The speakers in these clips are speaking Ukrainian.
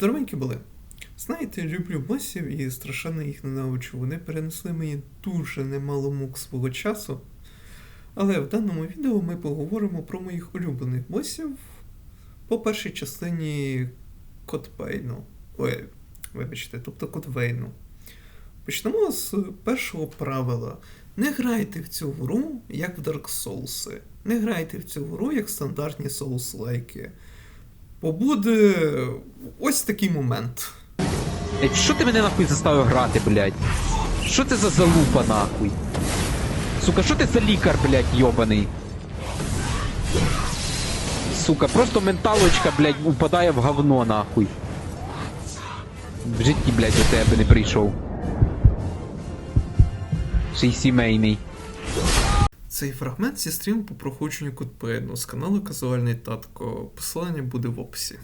Здоровенькі були. Знаєте, люблю босів і страшенно їх ненавиджу. Вони перенесли мені дуже немало мук свого часу. Але в даному відео ми поговоримо про моїх улюблених босів по першій частині Котпейну. Ой, вибачте, тобто Котвейну. Почнемо з першого правила. Не грайте в цю гру, як в Dark Souls. Не грайте в цю гру, як стандартні соус-лайки. Бо буде ось такий момент. Що ти мене нахуй заставив грати, блять? Що це за залупа нахуй? Сука, що ти за лікар, блять, йобаний? Сука, просто менталочка, блять, упадає в говно нахуй. В житті, блять, до тебе не прийшов. Ще сімейний. Цей фрагмент зі стріму по проходженню Кутпейну з каналу Казуальний Татко. Посилання буде в описі.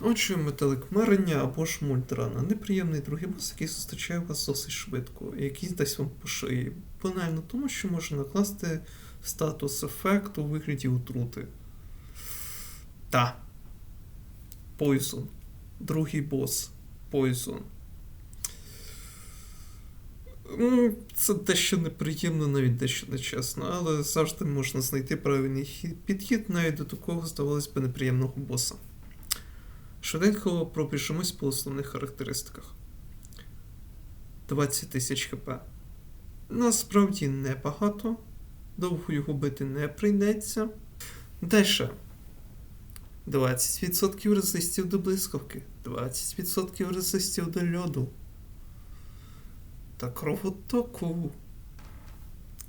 Отже, метелик мерення або ж мультрана. Неприємний другий бос, який зустрічає вас досить швидко, і який дасть вам по шиї. Банально тому, що може накласти статус ефект у вигляді отрути. Та. Poison. Другий бос. Poison. М, Це дещо неприємно, навіть дещо нечесно, але завжди можна знайти правильний підхід навіть до такого, здавалось би, неприємного боса. Швиденько пробіжимось по основних характеристиках. 20 тисяч хп. Насправді небагато. Довго його бити не прийдеться. Дальше. 20% резистів до блискавки, 20% резистів до льоду та кровотоку.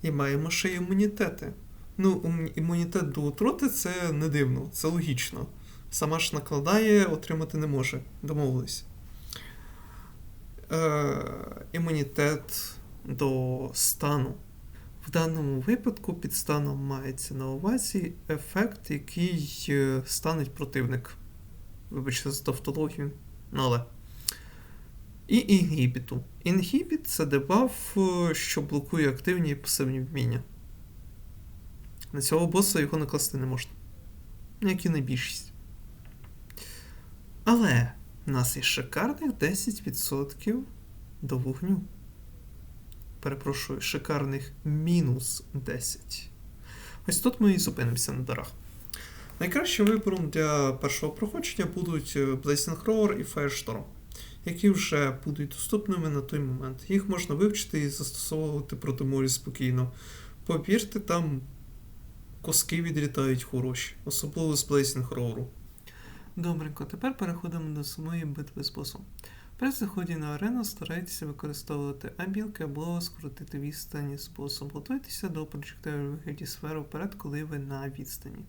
І маємо ще імунітети. Ну, імунітет до отрути це не дивно, це логічно. Сама ж накладає, отримати не може. Домовились. Е, імунітет до стану. В даному випадку під станом мається на увазі ефект, який е, станеть противник. Вибачте за тавтологію, ну але. І інгібіту. Інгібіт це дебаф, е, що блокує активні і пасивні вміння. На цього боса його накласти не можна. Як і на більшість. Але в нас є шикарних 10% до вогню. Перепрошую, шикарних мінус 10. Ось тут ми і зупинимося на дарах. Найкращим вибором для першого проходження будуть е, Blazing Roar і Firestorm, які вже будуть доступними на той момент. Їх можна вивчити і застосовувати проти морі спокійно. Повірте, там коски відлітають хороші, особливо з Blazing Roar. Добренько, тепер переходимо до самої битви з босом. При заході на арену старайтеся використовувати абілки або скоротити відстані з босом. Готуйтеся до у вигляді сфери вперед, коли ви на відстані.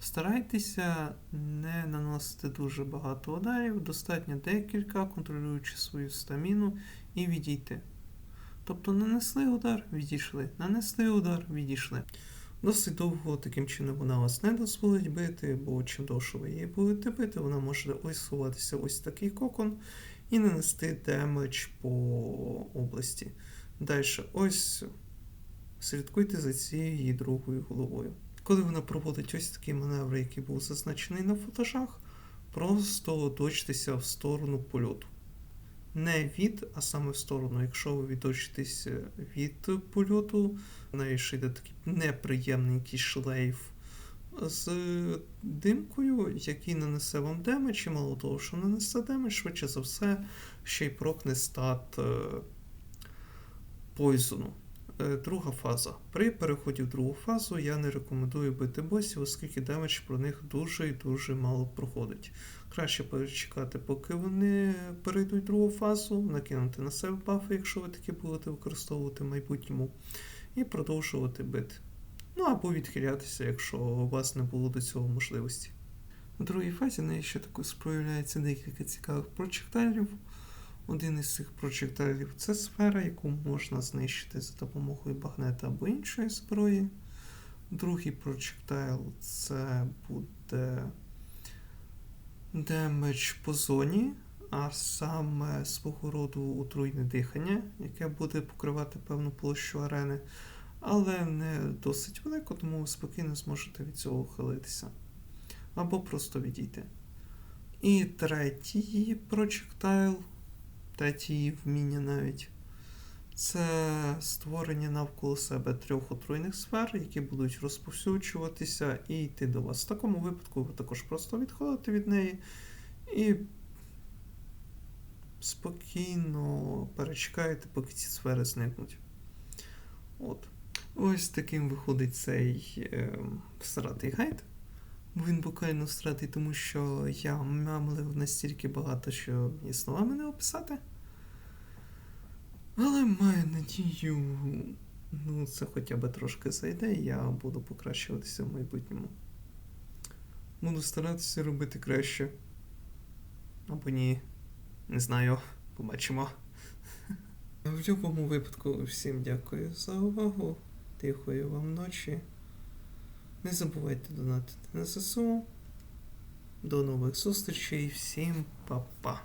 Старайтеся не наносити дуже багато ударів, достатньо декілька, контролюючи свою стаміну, і відійти. Тобто нанесли удар, відійшли, нанесли удар, відійшли. Досить довго таким чином вона вас не дозволить бити, бо чим довше ви її будете бити, вона може ось сховатися ось такий кокон і нанести демедж по області. Далі, ось слідкуйте за цією другою головою. Коли вона проводить ось такий маневр, який був зазначений на футажах, просто точтеся в сторону польоту. Не від, а саме в сторону. Якщо ви відточитесь від польоту, неї ще йде такий неприємненький шлейф з димкою, який нанесе вам демедж, і мало того, що нанесе демедж, швидше за все, ще й прокне стат е, пойзону. Е, Друга фаза. При переході в другу фазу я не рекомендую бити босів, оскільки демедж про них дуже і дуже мало проходить. Краще перечекати, поки вони перейдуть в другу фазу, накинути на себе бафи, якщо ви такі будете використовувати в майбутньому, і продовжувати бити. Ну або відхилятися, якщо у вас не було до цього можливості. У другій фазі неї ще також проявляється декілька цікавих прочектайлів. Один із цих прочектайлів це сфера, яку можна знищити за допомогою багнета або іншої зброї. Другий прочектайл це буде демедж по зоні, а саме свого роду отруйне дихання, яке буде покривати певну площу арени, але не досить велико, тому ви спокійно зможете від цього ухилитися. Або просто відійти. І третій projectile, третє вміння навіть. Це створення навколо себе трьох отруйних сфер, які будуть розповсюджуватися і йти до вас. В такому випадку ви також просто відходите від неї і спокійно перечекаєте, поки ці сфери зникнуть. От. Ось таким виходить цей е, всратий гайд. Він буквально всратий, тому що я мямлив настільки багато, що і словами не описати. Але маю надію, ну, це хоча б трошки зайде, і я буду покращуватися в майбутньому. Буду старатися робити краще. Або ні. Не знаю, побачимо. В будь-якому випадку всім дякую за увагу. Тихої вам ночі. Не забувайте донатити на ЗСУ. До нових зустрічей. Всім па-па.